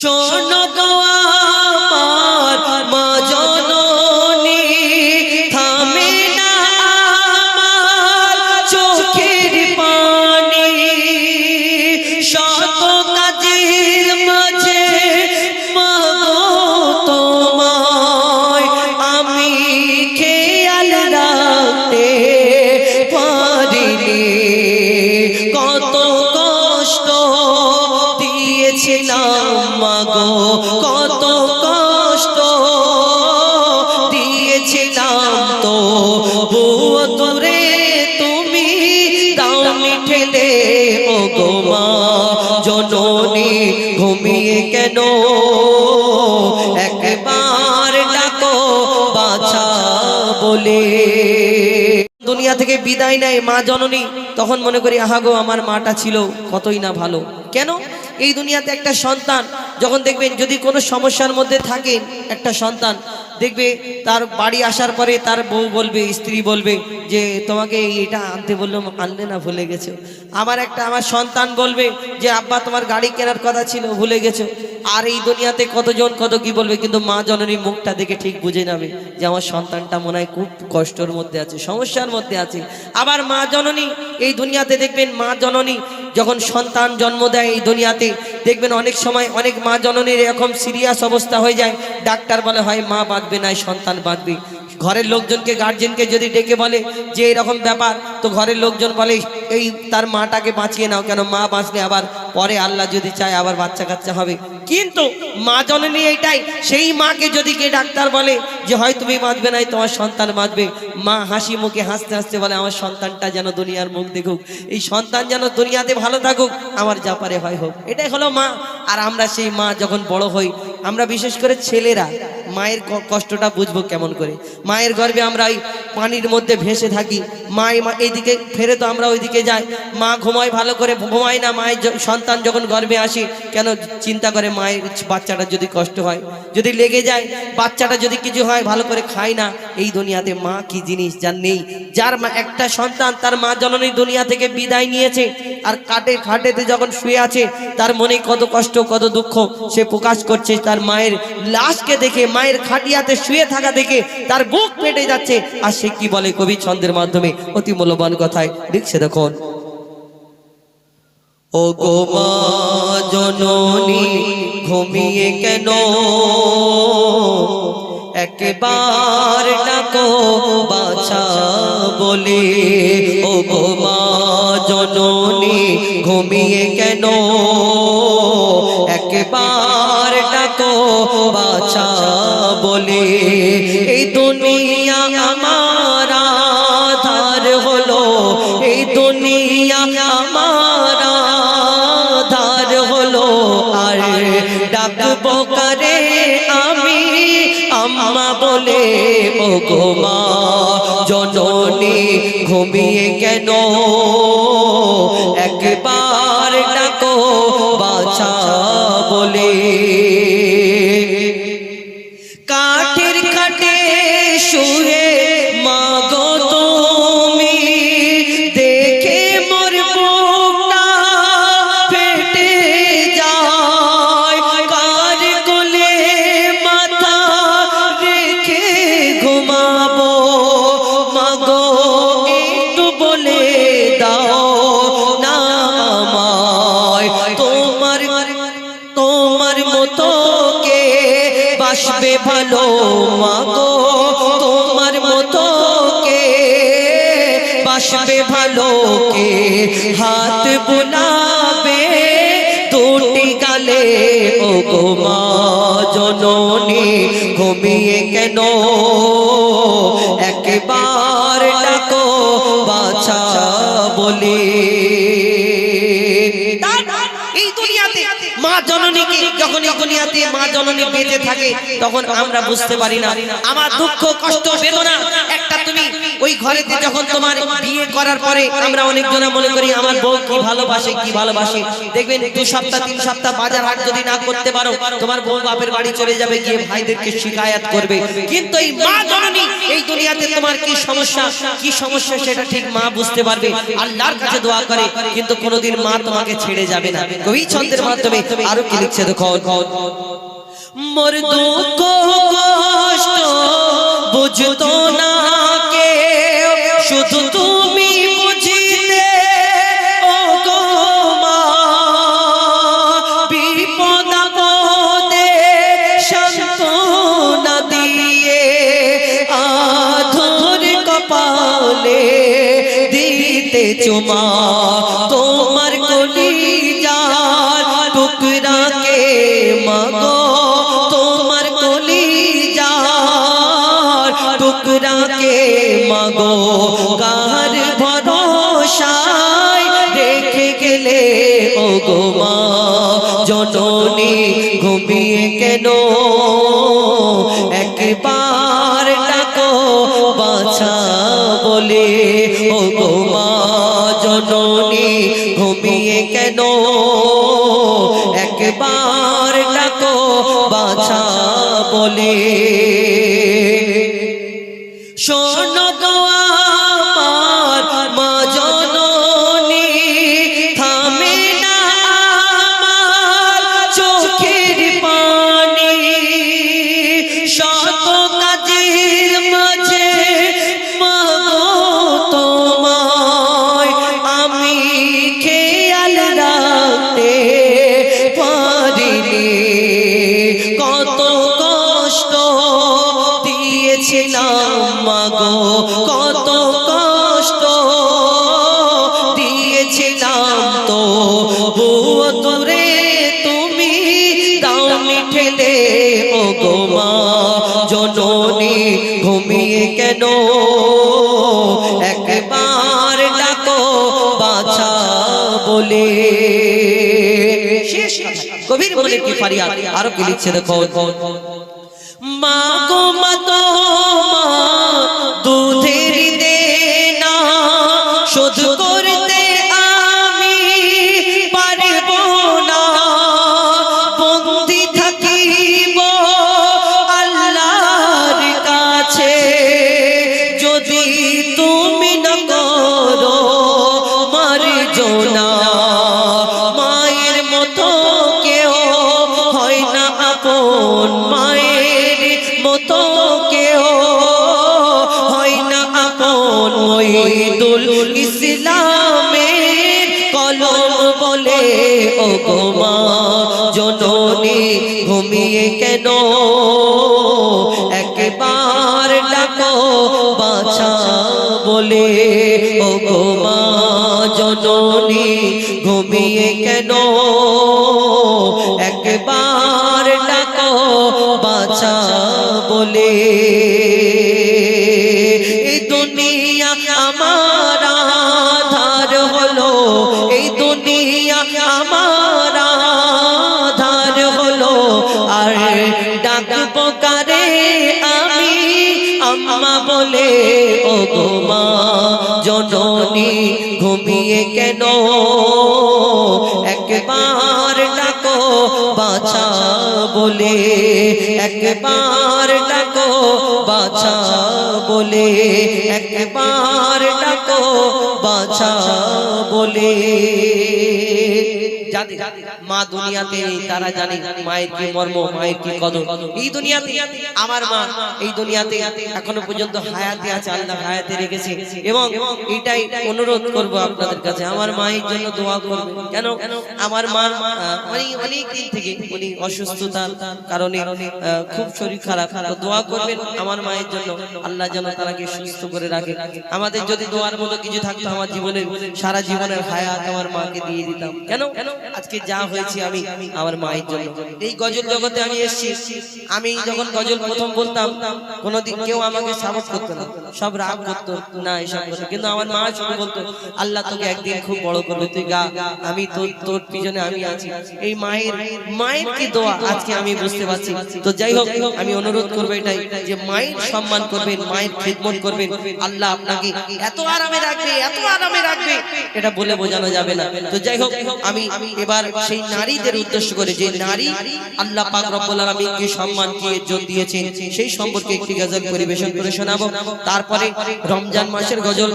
Show no ও গো মা, জননী, ঘুমিয়ে কেন? একবার ডাকো, বাছা বলে। দুনিয়া থেকে বিদায় নেয় মা জননী। তখন মনে করি, আহা গো, আমার মাটা ছিল কতই না ভালো। কেন? এই দুনিয়াতে একটা সন্তান যখন দেখবেন যদি কোনো সমস্যার মধ্যে থাকেন একটা সন্তান, দেখবে তার বাড়ি আসার পরে তার বউ বলবে, স্ত্রী বলবে যে, তোমাকে এটা আনতে বললাম, আনলে না, ভুলে গেছো। আমার একটা আমার সন্তান বলবে যে, আব্বা, তোমার গাড়ি কেনার কথা ছিল, ভুলে গেছো। আর এই দুনিয়াতে কতজন, কত কি বলবে, কিন্তু মা জননী মুখটা দেখে ঠিক বুঝে যাবে যে, আমার সন্তানটা মনে হয় খুব কষ্টর মধ্যে আছে, সমস্যার মধ্যে আছে। আবার মা জননী, এই দুনিয়াতে দেখবেন মা জননী যখন সন্তান জন্ম দেয় এই দুনিয়াতে, দেখবেন অনেক সময় অনেক মা জননীর এরকম সিরিয়াস অবস্থা হয়ে যায়, ডাক্তার বলে, হয়, মা বাঁচবে না সন্তান বাঁচবে। ঘরের লোকজনকে গার্জেনকে যদি ডেকে বলে যে এরকম ব্যাপার, তো ঘরের লোকজন বলে, এই, তার মাটাকে বাঁচিয়ে নাও, কেন মা বাঁচলে আবার পরে আল্লাহ যদি চায় আবার বাচ্চা কাচ্চা হবে। কিন্তু মা জননী এইটাই সেই মাকে যদি কে ডাক্তার বলে যে, হয়, তুমি বাঁচবে নাই তোমার সন্তান বাঁচবে। মা হাসি মুখে হাসতে হাসতে বলে, আমার সন্তানটা যেন দুনিয়ার মুখ দেখুক, এই সন্তান যেন দুনিয়াতে ভালো থাকুক, আমার যা পারে হয় হোক। এটাই হলো মা, আর আমরা সেই মা যখন বড় হই আমরা বিশেষ করে ছেলেরা মায়ের কষ্টটা বুঝব কেমন করে? মায়ের গর্ভে আমরা এই পানির মধ্যে ভেসে থাকি। মায় মা এইদিকে, ফেরে তো আমরা ওইদিকে যাই। মা ঘুমায় ভালো করে, ঘুমায় না, মায়ের সন্তান যখন গর্ভে আসে, কেন চিন্তা করে মায়ের বাচ্চাটা যদি কষ্ট হয়? যদি লেগে যায়, বাচ্চাটা যদি কিছু হয়, ভালো করে খায় না, এই দুনিয়াতে মা কি জিনিস যার নেই? যার মা একটা সন্তান তার মা জননী দুনিয়া থেকে বিদায় নিয়েছে, আর কাটে খাটেতে যখন শুয়ে আছে, তার মনে কত কষ্ট, কত দুঃখ, সে প্রকাশ করছে তার মায়ের লাশকে দেখে, মায়ের খাটিয়াতে শুয়ে থাকা দেখে তার বুক পেটে যাচ্ছে। আর সে কি বলে কবি ছন্দের মাধ্যমে? অতি মূল্যবান কথায় লিখছে দেখুন। ও গো মা জননী, ঘুমিয়ে কেন? একবার ডাকো বাছা বলে। ও গো মা জননী, ঘুমিয়ে কেন? আমার আধার হলো এই দুনিয়া। আমার আধার হলো, আর ডাকবো করে আমি? আম্মা বলে ও গো মা, জননী ঘুমিয়ে কেন? একবার বাসবে ভালো মাগো, তোমার মতো কে? বাসবে ভালো কে? হাত বুলাবে দুটি গালে ও গো মা জননী, ঘুমিয়ে কেন? একবার ডাকো, বাছা বলে। জননীকে যখন মা জননী বেঁচে থাকে, তখন আমরা বুঝতে পারি না, আমার দুঃখ, কষ্ট, বেদনা তুমি ওই ঘরেতে যখন তোমার বিয়ে করার পরে আমরা অনেকজনা মনে করি, আমার বউ কি ভালোবাসে কি ভালোবাসে? দেখবেন দু সপ্তাহ, তিন সপ্তাহ বাজার হাট যদি না করতে পারো, তোমার বউ বাপের বাড়ি চলে যাবে, গিয়ে ভাইদেরকে শিকায়াত করবে। কিন্তু এই মা জননী, এই দুনিয়াতে তোমার কি সমস্যা? কি সমস্যা সেটা ঠিক মা বুঝতে পারবে। আল্লাহর কাছে দোয়া করে, কিন্তু কোনোদিন মা তোমাকে ছেড়ে যাবে না। কবি ছন্দের মাধ্যমে আরও কি লিখছে দেখো। মোর দুঃখ কষ্ট বুঝতো না। শুধু তুমি বুঝিতে ও গো মা। বিপদ আপদে সান্ত্বনা দিয়ে আধুর কপালে দিতে চুমা। তোমার কলি যার টুকরাকে মাগো ঘুমিয়ে কেন? একবার ডাকো বাছা বলে। ও গো জননী, ঘুমিয়ে কেন? একবার ডাকো বাছা বলে। ঘুমিয়ে কেন? একবার ডাকো বাছা বলে। কবির বলে কি ফারিয়াদ? আরও কি লিখছে দেখো মা মহিদুল ইসলামের কলম বলে ও গো মা, জননী, ঘুমিয়ে কেন? একবার ডাকো, বাছা বলে ও গো মা, জননী, ঘুমিয়ে কেন? একবার ডাকো, বাছা বলে আমার আধার হলো এই দুনিয়া, আমার আধার হলো। আর ডাকবো আমি? আম্মা বলে, ও গো জননী, ঘুমিয়ে কেন? একবার ডাকো, বাছা বলে, একবার বলে একবার ডাকো বাছা বলে। যাদের মা দুনিয়াতে তারা জানে, মায়ের কি মর্ম, মায়ের কি কদর। এই দুনিয়াতে আমার মা, এই দুনিয়াতে এখনও পর্যন্ত হায়াতে আছে, আল্লাহ হায়াতে রেখেছে। এবং এটাই অনুরোধ করব আপনাদের কাছে, আমার মায়ের জন্য দোয়া করবেন। কেন? আমার মা অনেক দিন থেকে উনি অসুস্থতার কারণে খুব শরীর খারাপ। দোয়া করবেন আমার মায়ের জন্য, আল্লাহ যেন তারাকে সুস্থ করে রাখে। আমাদের যদি দোয়ার মতো কিছু থাকতো, আমার জীবনের, সারা জীবনের হায়াত আমার মাকে দিয়ে দিতাম। কেন? আজকে যা হয়েছে আমি আমার মায়ের জন্য। এই গজল জগতে আমি এসেছি। আমি যখন গজল প্রথম বলতাম কোনোদিন কেউ আমাকে সাপোর্ট করতো না। সব রাগ করতো। না এসব কথা কিন্তু আমার মা শুধু বলতো আল্লাহ তোকে একদিন খুব বড় করবে। তুই গা আমি তোর তোর পিছনে আমি আছি। এই মায়ের মায়ের কি দোয়া? আজকে আমি বুঝতে পারছি। তো যাই হোক আমি অনুরোধ করব এটাই যে মায়ের সম্মান করবেন মায়ের খেদমত করবেন। আল্লাহ আপনাকে এত আরামে রাখবে এত আরামে রাখবে। এটা বলে বোঝানো যাবে না তো যাই হোক আমি এবার সেই নারীদের উদ্দেশ্য করে যে নারী আল্লাহ পাক রব্বুল আলামিনকে সম্মান দিয়ে ইজ্জত দিয়েছেন, সেই সম্পর্কে একটি গজল পরিবেশন করে শোনাবো। তারপরে রমজান মাসের গজল